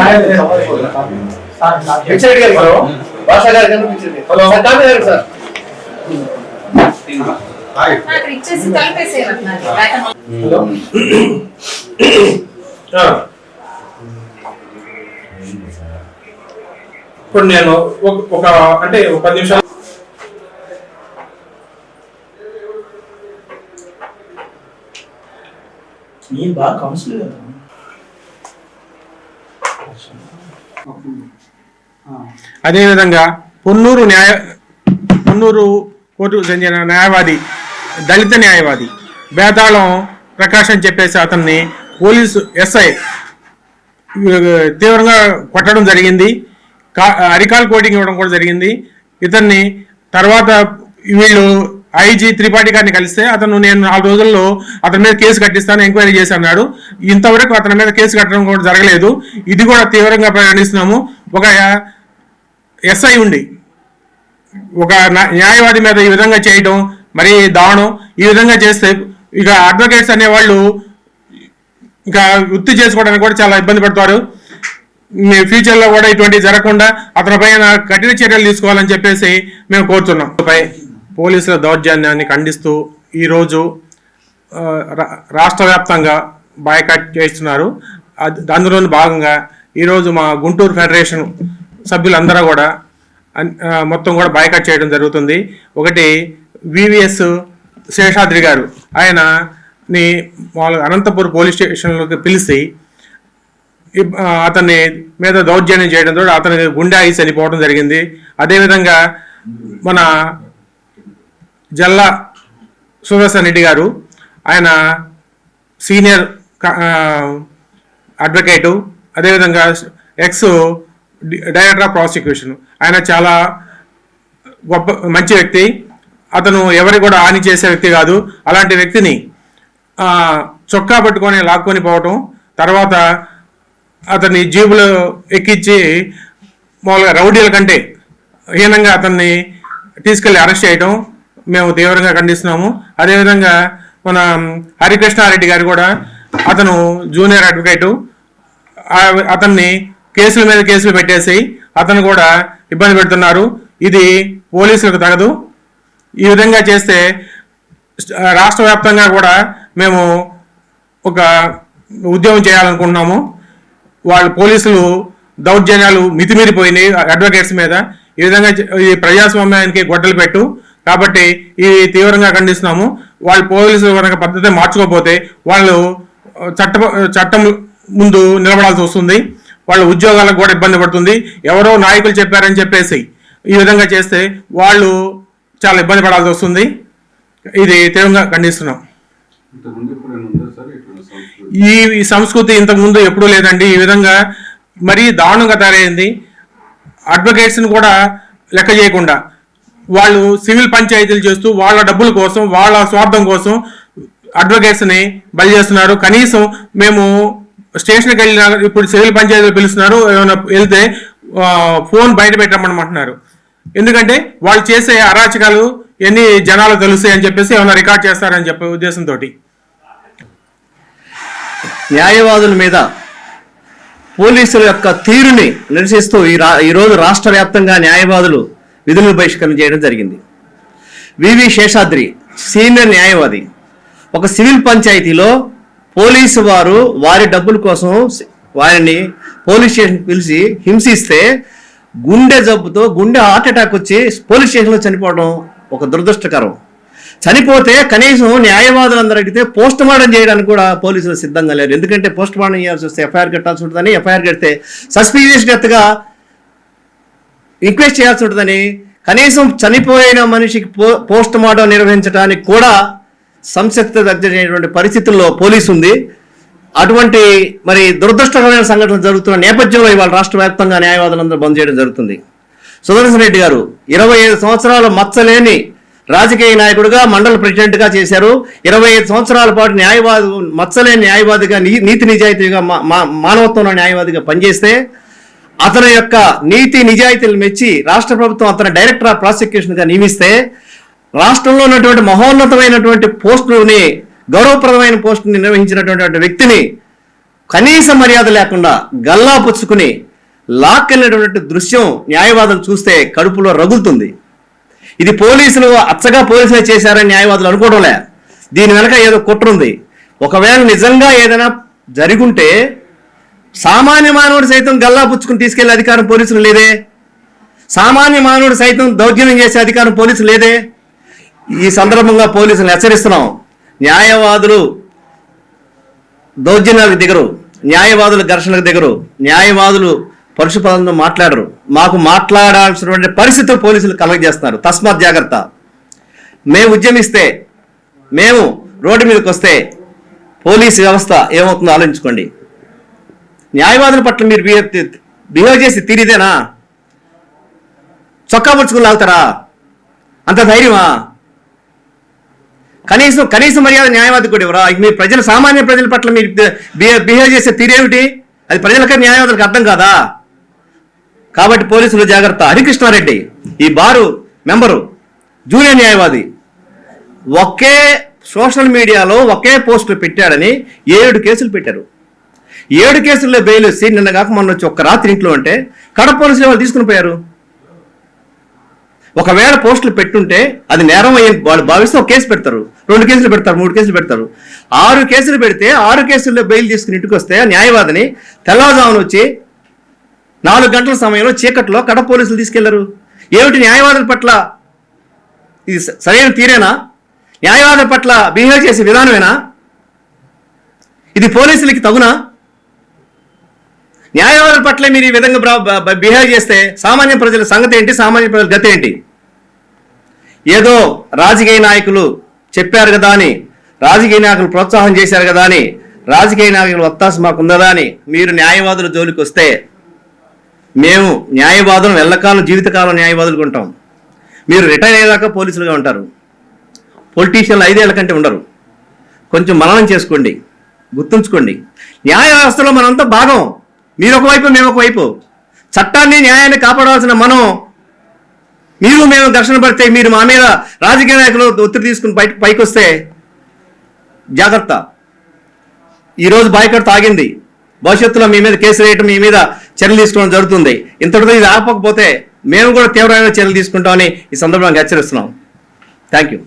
Hello hello sir copy sir నాకు hello ఇప్పుడు నేను ఒక- ఒక అంటే ఒక పది నిమిషాలు నేను బాగా కౌన్సిల్ కదా అదేవిధంగా పొన్నూరు న్యాయ పొన్నూరు కోర్టు చెందిన న్యాయవాది దళిత న్యాయవాది బేతాళం ప్రకాశం అని చెప్పేసి అతన్ని పోలీసు ఎస్ఐ తీవ్రంగా కొట్టడం జరిగింది. కా అరికాల్ కోటింగ్ ఇవ్వడం కూడా జరిగింది. ఇతన్ని తర్వాత వీళ్ళు ఐజీ త్రిపాఠి గారిని కలిస్తే అతను నేను నాలుగు రోజుల్లో అతని మీద కేసు కట్టిస్తాను ఎంక్వైరీ చేసి అన్నాడు. ఇంతవరకు అతని మీద కేసు కట్టడం కూడా జరగలేదు. ఇది కూడా తీవ్రంగా పరిగణిస్తున్నాము ఒక ఎస్ఐ ఉండి ఒక న్యాయవాది మీద ఈ విధంగా చేయడం మరి దారుణం. ఈ విధంగా చేస్తే ఇక అడ్వకేట్స్ అనేవాళ్ళు ఇంకా వృత్తి చేసుకోవడానికి కూడా చాలా ఇబ్బంది పడతారు. మీ ఫ్యూచర్లో కూడా ఇటువంటి జరగకుండా అతని పైన కఠిన చర్యలు తీసుకోవాలని చెప్పేసి మేము కోరుతున్నాం. పై పోలీసుల దౌర్జన్యాన్ని ఖండిస్తూ ఈరోజు రా- రాష్ట్ర వ్యాప్తంగా బాయ్కాట్ చేస్తున్నారు అందులోని భాగంగా ఈరోజు మా గుంటూరు ఫెడరేషన్ సభ్యులందరూ కూడా మొత్తం కూడా బాయ్కాట్ చేయడం జరుగుతుంది. ఒకటి వివిఎస్ శేషాద్రి గారు. ఆయన ని వాళ్ళ అనంతపూర్ పోలీస్ స్టేషన్లోకి పిలిచి అతన్ని మీద దౌర్జన్యం చేయడంతో అతని గుండె ఆగి చనిపోవడం జరిగింది. అదేవిధంగా మన జల్లా సుదర్శన్ రెడ్డి గారు ఆయన సీనియర్ అడ్వకేటు అదేవిధంగా ఎక్స్ డి- డైరెక్టర్ ఆఫ్ ప్రాసిక్యూషన్. ఆయన చాలా గొప్ప మంచి వ్యక్తి. అతను ఎవరి కూడా హాని చేసే వ్యక్తి కాదు. అలాంటి వ్యక్తిని చొక్కా పట్టుకొని లాక్కొని పోవటం తర్వాత అతన్ని జీబులు ఎక్కించి మామూలుగా రౌడీల కంటే హీనంగా అతన్ని తీసుకెళ్ళి అరెస్ట్ చేయడం మేము తీవ్రంగా ఖండిస్తున్నాము. అదేవిధంగా మన హరికృష్ణారెడ్డి గారు కూడా అతను జూనియర్ అడ్వకేటు. అతన్ని కేసుల మీద కేసులు పెట్టేసి అతను కూడా ఇబ్బంది పెడుతున్నారు. ఇది పోలీసులకు తగదు. ఈ విధంగా చేస్తే రాష్ట్ర వ్యాప్తంగా కూడా మేము ఒక ఉద్యమం చేయాలనుకుంటున్నాము. వాళ్ళు పోలీసులు దౌర్జన్యాలు మితిమీరిపోయినాయి అడ్వకేట్స్ మీద. ఈ విధంగా ఈ ప్రజాస్వామ్యానికి గొడ్డలు పెట్టు. కాబట్టి ఇది తీవ్రంగా ఖండిస్తున్నాము. వాళ్ళు పోలీసులు కనుక పద్ధతి మార్చుకోకపోతే వాళ్ళు చట్ట చట్టం ముందు నిలబడాల్సి వస్తుంది. వాళ్ళ ఉద్యోగాలకు కూడా ఇబ్బంది పడుతుంది. ఎవరో నాయకులు చెప్పారని చెప్పేసి ఈ విధంగా చేస్తే వాళ్ళు చాలా ఇబ్బంది పడాల్సి వస్తుంది. ఇది తీవ్రంగా ఖండిస్తున్నాం. ఇంతకుముందు ఈ సంస్కృతి ఇంతకు ముందు ఎప్పుడూ లేదండి. ఈ విధంగా మరీ దారుణంగా తయారైంది. అడ్వకేట్స్ని కూడా లెక్క చేయకుండా వాళ్ళు సివిల్ పంచాయతీలు చేస్తూ వాళ్ళ డబ్బుల కోసం వాళ్ళ స్వార్థం కోసం అడ్వకేట్స్ని బలి చేస్తున్నారు. కనీసం మేము స్టేషన్కి వెళ్ళిన ఇప్పుడు సివిల్ పంచాయతీలు పిలుస్తున్నారు ఏమైనా వెళ్తే ఫోన్ బయట పెట్టమంటున్నారు ఎందుకంటే వాళ్ళు చేసే అరాచకాలు ఎన్ని జనాలు తెలుస్తాయి అని చెప్పేసి ఏమైనా రికార్డ్ చేస్తారని చెప్పే ఉద్దేశంతో న్యాయవాదుల మీద పోలీసుల యొక్క తీరుని నిరసిస్తూ ఈ రా ఈరోజు రాష్ట్ర వ్యాప్తంగా న్యాయవాదులు విధులను బహిష్కరణ చేయడం జరిగింది. వివి శేషాద్రి సీనియర్ న్యాయవాది. ఒక సివిల్ పంచాయతీలో పోలీసు వారు వారి డబ్బుల కోసం వారిని పోలీస్ స్టేషన్ పిలిచి హింసిస్తే గుండె జబ్బుతో గుండె హార్ట్ అటాక్ వచ్చి పోలీస్ స్టేషన్లో చనిపోవడం ఒక దురదృష్టకరం. చనిపోతే కనీసం న్యాయవాదులందరూ అడిగితే పోస్ట్ మార్టం చేయడానికి కూడా పోలీసులు సిద్ధంగా లేరు. ఎందుకంటే పోస్ట్ మార్టం చేయాల్సి వస్తే ఎఫ్ఐఆర్ కట్టాల్సి ఉంటుందని ఎఫ్ఐఆర్ కడితే సస్పీషియస్ డెత్గా రిక్వెస్ట్ చేయాల్సి ఉంటుందని. కనీసం చనిపోయిన మనిషికి పో పోస్ట్ మార్టం నిర్వహించడానికి కూడా సంసక్త దగ్గరైనటువంటి పరిస్థితుల్లో పోలీసు ఉంది. అటువంటి మరి దురదృష్టకరమైన సంఘటనలు జరుగుతున్న నేపథ్యంలో ఇవాళ రాష్ట్ర వ్యాప్తంగా న్యాయవాదులందరూ బంద్ చేయడం జరుగుతుంది. సుదర్శన్ రెడ్డి గారు ఇరవై ఐదు సంవత్సరాల మచ్చలేని రాజకీయ నాయకుడిగా మండల ప్రెసిడెంట్గా చేశారు. ఇరవై ఐదు సంవత్సరాల పాటు న్యాయవాది మచ్చలేని న్యాయవాదిగా నీ- నీతి నిజాయితీగా మా- మానవత్వంలో న్యాయవాదిగా పనిచేస్తే అతని యొక్క నీతి నిజాయితీలు మెచ్చి రాష్ట్ర ప్రభుత్వం అతని డైరెక్టర్ ఆఫ్ ప్రాసిక్యూషన్గా నియమిస్తే రాష్ట్రంలో ఉన్నటువంటి మహోన్నతమైనటువంటి పోస్టుని గౌరవప్రదమైన పోస్టుని నిర్వహించినటువంటి వ్యక్తిని కనీస మర్యాద లేకుండా గల్లా పుచ్చుకుని లాక్కెళ్ళినటువంటి దృశ్యం న్యాయవాదులు చూస్తే కడుపులో రగులుతుంది. ఇది పోలీసులు అచ్చగా పోలీసులే చేశారని న్యాయవాదులు అనుకోవడంలే దీని వెనక ఏదో కుట్ర ఉంది. ఒకవేళ నిజంగా ఏదైనా జరిగుంటే సామాన్య మానవుడు సైతం గల్లా పుచ్చుకుని తీసుకెళ్ళే అధికారం పోలీసులు లేదే? సామాన్య మానవుడు సైతం దౌర్జన్యం చేసే అధికారం పోలీసులు లేదే? ఈ సందర్భంగా పోలీసులు హెచ్చరిస్తున్నాం. న్యాయవాదులు దౌర్జన్యాలకు దిగరు. న్యాయవాదులు ఘర్షణకు దిగరు. న్యాయవాదులు పరుషుపదంతో మాట్లాడరు. మాకు మాట్లాడాల్సినటువంటి పరిస్థితులు పోలీసులు కలగజేస్తున్నారు. తస్మాత్ జాగ్రత్త. మేము ఉద్యమిస్తే మేము రోడ్డు మీదకి వస్తే పోలీసు వ్యవస్థ ఏమవుతుందో ఆలోచించుకోండి. న్యాయవాదుల పట్ల మీరు బిహేవ్ బిహేవ్ చేసి తీరిదేనా చొక్కా పరుచుకుని లాగుతారా? అంత ధైర్యమా? కనీసం కనీస మర్యాద న్యాయవాది కూడా ఇవ్వరా? మీరు ప్రజల సామాన్య ప్రజల పట్ల మీరు బిహేవ్ బిహేవ్ చేసే తీరేమిటి? అది ప్రజలకే న్యాయవాదులకు అర్థం కాదా? కాబట్టి పోలీసులు జాగ్రత్త. హరికృష్ణారెడ్డి ఈ బారు మెంబరు జూనియర్ న్యాయవాది ఒకే సోషల్ మీడియాలో ఒకే పోస్టులు పెట్టాడని ఏడు కేసులు పెట్టారు. ఏడు కేసుల్లో బెయిల్ వచ్చి నిన్న కాక మొన్న వచ్చి ఒక్క రాత్రి ఇంట్లో ఉంటే కడప పోలీసులు వాళ్ళు తీసుకుని పోయారు? ఒకవేళ పోస్టులు పెట్టుంటే అది నేరం అయ్యి వాళ్ళు భావిస్తే ఒక కేసు పెడతారు. రెండు కేసులు పెడతారు మూడు కేసులు పెడతారు. ఆరు కేసులు పెడితే ఆరు కేసుల్లో బెయిల్ తీసుకుని ఇంటికి వస్తే న్యాయవాదిని తెల్లవారుజామున వచ్చి నాలుగు గంటల సమయంలో చీకట్లో కడప పోలీసులు తీసుకెళ్ళారు. ఏమిటి న్యాయవాదుల పట్ల ఇది సరైన తీరేనా? న్యాయవాదుల పట్ల బిహేవ్ చేసే విధానమేనా? ఇది పోలీసులకి తగునా? న్యాయవాదుల పట్ల మీరు ఈ విధంగా బిహేవ్ చేస్తే సామాన్య ప్రజల సంగతి ఏంటి? సామాన్య ప్రజల గతి ఏంటి? ఏదో రాజకీయ నాయకులు చెప్పారు కదా అని రాజకీయ నాయకులు ప్రోత్సాహం చేశారు కదా అని రాజకీయ నాయకులు ఒత్తాస మాకు ఉందా అని మీరు న్యాయవాదుల జోలికి వస్తే మేము న్యాయవాదులు ఎల్లకాలం జీవితకాలం న్యాయవాదులుగా ఉంటాం. మీరు రిటైర్ అయ్యేదాకా పోలీసులుగా ఉంటారు. పొలిటీషియన్లు ఐదేళ్ళ కంటే ఉండరు. కొంచెం మననం చేసుకోండి. గుర్తుంచుకోండి. న్యాయ వ్యవస్థలో మనంతా భాగం. మీరు ఒకవైపు మేము ఒకవైపు చట్టాన్ని న్యాయాన్ని కాపాడవలసిన మనం మీరు మేము ఘర్షణ పడితే మీరు మా మీద రాజకీయ నాయకులు ఒత్తిడి తీసుకుని బయట పైకి వస్తే జాగ్రత్త ఈరోజు బాయ్కట్ తాగింది. భవిష్యత్తులో మీ మీద కేసు వేయటం మీ మీద చర్యలు తీసుకోవడం జరుగుతుంది. ఇంతటితో ఇది ఆపకపోతే మేము కూడా తీవ్రమైన చర్యలు తీసుకుంటామని ఈ సందర్భంగా హెచ్చరిస్తున్నాం. Thank you